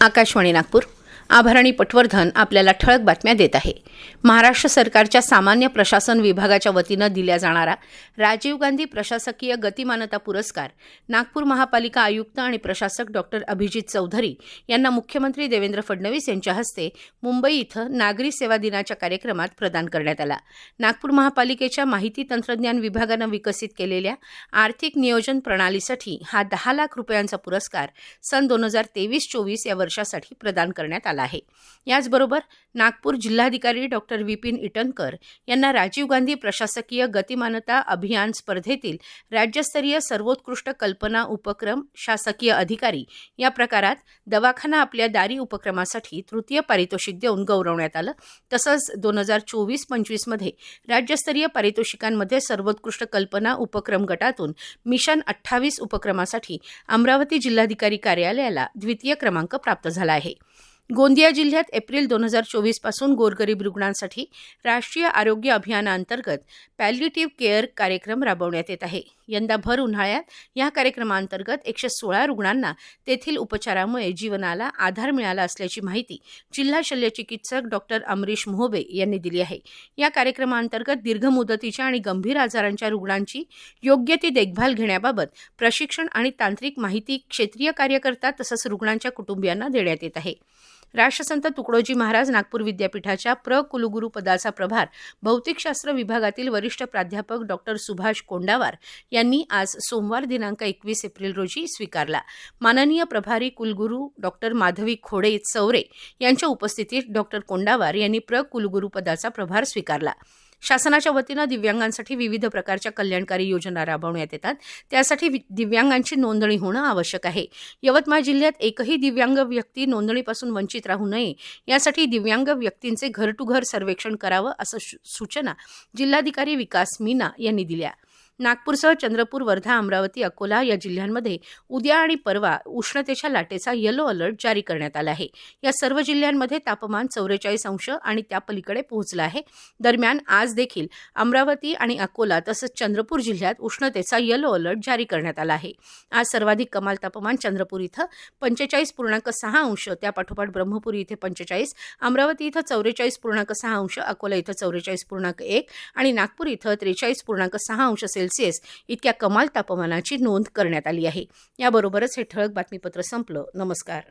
आकाशवाणी नागपूर. आभाराणी पटवर्धन आपल्याला ठळक बातम्या देत आहे. महाराष्ट्र सरकारच्या सामान्य प्रशासन विभागाच्या वतीनं दिल्या जाणारा राजीव गांधी प्रशासकीय गतिमानता पुरस्कार नागपूर महापालिका आयुक्त आणि प्रशासक डॉक्टर अभिजित चौधरी यांना मुख्यमंत्री देवेंद्र फडणवीस यांच्या हस्ते मुंबई इथं नागरी सेवा दिनाच्या कार्यक्रमात प्रदान करण्यात आला. नागपूर महापालिकेच्या माहिती तंत्रज्ञान विभागानं विकसित केलेल्या आर्थिक नियोजन प्रणालीसाठी हा दहा लाख रुपयांचा पुरस्कार सन दोन हजार तेवीस चोवीस या वर्षासाठी प्रदान करण्यात आला. आहे. याचबरोबर नागपूर जिल्हाधिकारी डॉक्टर विपिन इटनकर यांना राजीव गांधी प्रशासकीय गतिमानता अभियान स्पर्धेतील राज्यस्तरीय सर्वोत्कृष्ट कल्पना उपक्रम शासकीय अधिकारी या प्रकारात दवाखाना आपल्या दारी उपक्रमासाठी तृतीय पारितोषिक देऊन गौरवण्यात आलं. तसंच दोन हजार चोवीस पंचवीसमध्ये राज्यस्तरीय पारितोषिकांमध्ये सर्वोत्कृष्ट कल्पना उपक्रम गटातून मिशन अठ्ठावीस उपक्रमासाठी अमरावती जिल्हाधिकारी कार्यालयाला द्वितीय क्रमांक प्राप्त झाला आहे. गोंदिया जिल्ह्यात एप्रिल दोन हजार चोवीसपासून गोरगरीब रुग्णांसाठी राष्ट्रीय आरोग्य अभियानाअंतर्गत पॅल्युटिव्ह केअर कार्यक्रम राबवण्यात येत आहे. यंदा भर उन्हाळ्यात या कार्यक्रमाअंतर्गत एकशे सोळा रुग्णांना तेथील उपचारामुळे जीवनाला आधार मिळाला असल्याची माहिती जिल्हा शल्यचिकित्सक डॉक्टर अमरीश मोहबे यांनी दिली आहे. या कार्यक्रमाअंतर्गत दीर्घ मुदतीच्या आणि गंभीर आजारांच्या रुग्णांची योग्य ती देखभाल घेण्याबाबत प्रशिक्षण आणि तांत्रिक माहिती क्षेत्रीय कार्यकर्ता तसंच रुग्णांच्या कुटुंबियांना देण्यात येत आहे. राष्ट्रसंत तुकडोजी महाराज नागपूर विद्यापीठाच्या प्र कुलगुरू पदाचा प्रभार भौतिकशास्त्र विभागातील वरिष्ठ प्राध्यापक डॉक्टर सुभाष कोंडावार यांनी आज सोमवार दिनांक एकवीस एप्रिल रोजी स्वीकारला. माननीय प्रभारी कुलगुरू डॉक्टर माधवी खोडे चौरे यांच्या उपस्थितीत डॉक्टर कोंडावार यांनी प्र कुलगुरू पदाचा प्रभार स्वीकारला. शासनाच्या वतीनं दिव्यांगांसाठी विविध प्रकारच्या कल्याणकारी योजना राबवण्यात येतात. त्यासाठी वि- दिव्यांगांची नोंदणी होणं आवश्यक आहे. यवतमाळ जिल्ह्यात एकही दिव्यांग व्यक्ती नोंदणीपासून वंचित राहू नये यासाठी दिव्यांग व्यक्तींचे घर टू घर सर्वेक्षण करावं असं सूचना जिल्हाधिकारी विकास मीना यांनी दिल्या. नागपूरसह चंद्रपूर वर्धा अमरावती अकोला या जिल्ह्यांमध्ये उद्या आणि परवा उष्णतेच्या लाटेचा येलो अलर्ट जारी करण्यात आला आहे. या सर्व जिल्ह्यांमध्ये तापमान चौवेचाळीस अंश आणि त्यापलीकडे पोहोचलं आहे. दरम्यान आज देखील अमरावती आणि अकोला तसंच चंद्रपूर जिल्ह्यात उष्णतेचा येलो अलर्ट जारी करण्यात आला आहे. आज सर्वाधिक कमाल तापमान चंद्रपूर इथं पंचेचाळीस पूर्णांक सहा अंश त्यापाठोपाठ ब्रह्मपुरी इथे पंचेचाळीस अमरावती इथं चौवेचाळीस पूर्णांक सहा अंश अकोला इथं चौवेचाळीस पूर्णांक एक आणि नागपूर इथं त्रेचाळीस पूर्णांक सहा अंश सेल्सिअस इतक्या कमाल तापमानाची नोंद करण्यात आली आहे. याबरोबरच हे ठळक बातमीपत्र संपलं. नमस्कार.